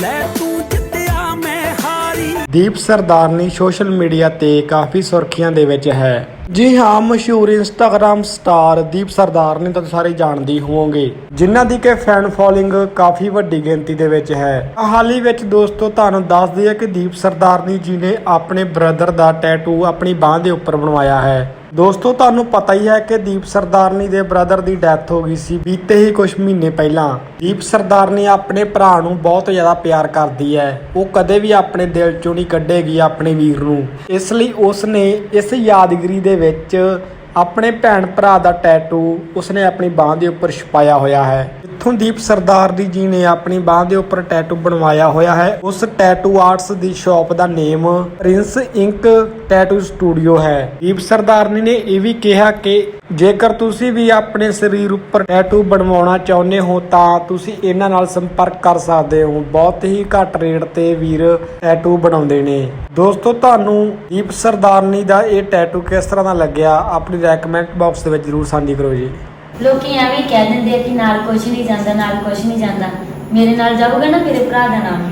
ਲੈ ਤੂੰ ਜਿੱਤਿਆ ਮੈਂ ਹਾਰੀ। ਦੀਪ ਸਰਦਾਰਨੀ ਸੋਸ਼ਲ ਮੀਡੀਆ ਤੇ ਕਾਫੀ ਸੁਰਖੀਆਂ ਦੇ ਵਿੱਚ ਹੈ। ਜੀ ਹਾਂ, ਮਸ਼ਹੂਰ ਇੰਸਟਾਗ੍ਰam ਸਟਾਰ ਦੀਪ ਸਰਦਾਰਨੀ ਤਾਂ ਸਾਰੇ ਜਾਣਦੇ ਹੋਵੋਗੇ। ਜਿਨ੍ਹਾਂ ਦੀ ਕਿ ਫੈਨ ਫੋਲੋਇੰਗ ਕਾਫੀ ਵੱਡੀ ਗਿਣਤੀ ਦੇ ਵਿੱਚ ਹੈ। ਹਾਲੀ ਵਿੱਚ ਦੋਸਤੋ, ਤੁਹਾਨੂੰ ਦੱਸ ਦਈਏ ਕਿ ਦੀਪ ਸਰਦਾਰਨੀ ਜੀ ਨੇ ਆਪਣੇ ਬ੍ਰਦਰ ਦਾ ਟੈਟੂ ਆਪਣੀ ਬਾਹ ਦੇ ਉੱਪਰ ਬਣਵਾਇਆ ਹੈ। ਦੋਸਤੋ, ਤੁਹਾਨੂੰ ਪਤਾ ਹੀ ਹੈ ਕਿ ਦੀਪ ਸਰਦਾਰਨੀ ਦੇ ਬ੍ਰਦਰ ਦੀ ਡੈਥ ਹੋ ਗਈ ਸੀ ਬੀਤੇ ਹੀ ਕੁਝ ਮਹੀਨੇ ਪਹਿਲਾਂ। ਦੀਪ ਸਰਦਾਰਨੀ ਆਪਣੇ ਭਰਾ ਨੂੰ ਬਹੁਤ ਜ਼ਿਆਦਾ ਪਿਆਰ ਕਰਦੀ ਹੈ। ਉਹ ਕਦੇ ਵੀ ਆਪਣੇ ਦਿਲ ਚੋਂ ਨਹੀਂ ਕੱਢੇਗੀ ਆਪਣੇ ਵੀਰ ਨੂੰ। ਇਸ ਲਈ ਉਸ ਨੇ ਇਸ ਯਾਦਗਿਰੀ ਦੇ ਵਿੱਚ ਆਪਣੇ ਭੈਣ ਭਰਾ ਦਾ ਟੈਟੂ ਉਸਨੇ ਆਪਣੀ ਬਾਹ ਦੇ ਉੱਪਰ ਛਪਾਇਆ ਹੋਇਆ ਹੈ। ਇੱਥੋਂ ਦੀਪ ਸਰਦਾਰਨੀ ਜੀ ਨੇ ਆਪਣੀ ਬਾਹ ਦੇ ਉੱਪਰ ਟੈਟੂ ਬਣਵਾਇਆ ਹੋਇਆ ਹੈ, ਉਸ ਟੈਟੂ ਆਰਟਸ ਦੀ ਸ਼ਾਪ ਦਾ name prince ink tattoo studio ਹੈ। ਦੀਪ ਸਰਦਾਰਨੀ ਨੇ ਇਹ ਵੀ ਕਿਹਾ ਕਿ ਜੇਕਰ ਤੁਸੀਂ ਵੀ ਆਪਣੇ ਸਰੀਰ ਉੱਪਰ ਟੈਟੂ ਬਣਵਾਉਣਾ ਚਾਹੁੰਦੇ ਹੋ, ਤਾਂ ਤੁਸੀਂ ਇਹਨਾਂ ਨਾਲ ਸੰਪਰਕ ਕਰ ਸਕਦੇ ਹੋ। ਬਹੁਤ ਹੀ ਘੱਟ ਰੇਟ ਤੇ ਵੀਰ ਟੈਟੂ ਬਣਾਉਂਦੇ ਨੇ। ਦੋਸਤੋ, ਤੁਹਾਨੂੰ ਦੀਪ ਸਰਦਾਰਨੀ ਦਾ ਇਹ ਟੈਟੂ ਕਿਸ ਤਰ੍ਹਾਂ ਦਾ ਲੱਗਿਆ, ਆਪਣੀ ਰეკਮੈਂਡ ਬਾਕਸ ਦੇ ਵਿੱਚ ਜਰੂਰ ਸਾਂਝੀ ਕਰੋ ਜੀ। ਲੋਕੀ ਐਵੇਂ ਹੀ ਕਹਿ ਦਿੰਦੇ ਆ ਕਿ ਨਾਲ ਕੁਝ ਨਹੀਂ ਜਾਂਦਾ, ਨਾਲ ਕੁਝ ਨਹੀਂ ਜਾਂਦਾ। ਮੇਰੇ ਨਾਲ ਜਾਊਗਾ ਨਾ ਮੇਰੇ ਭਰਾ ਦਾ ਨਾਮ?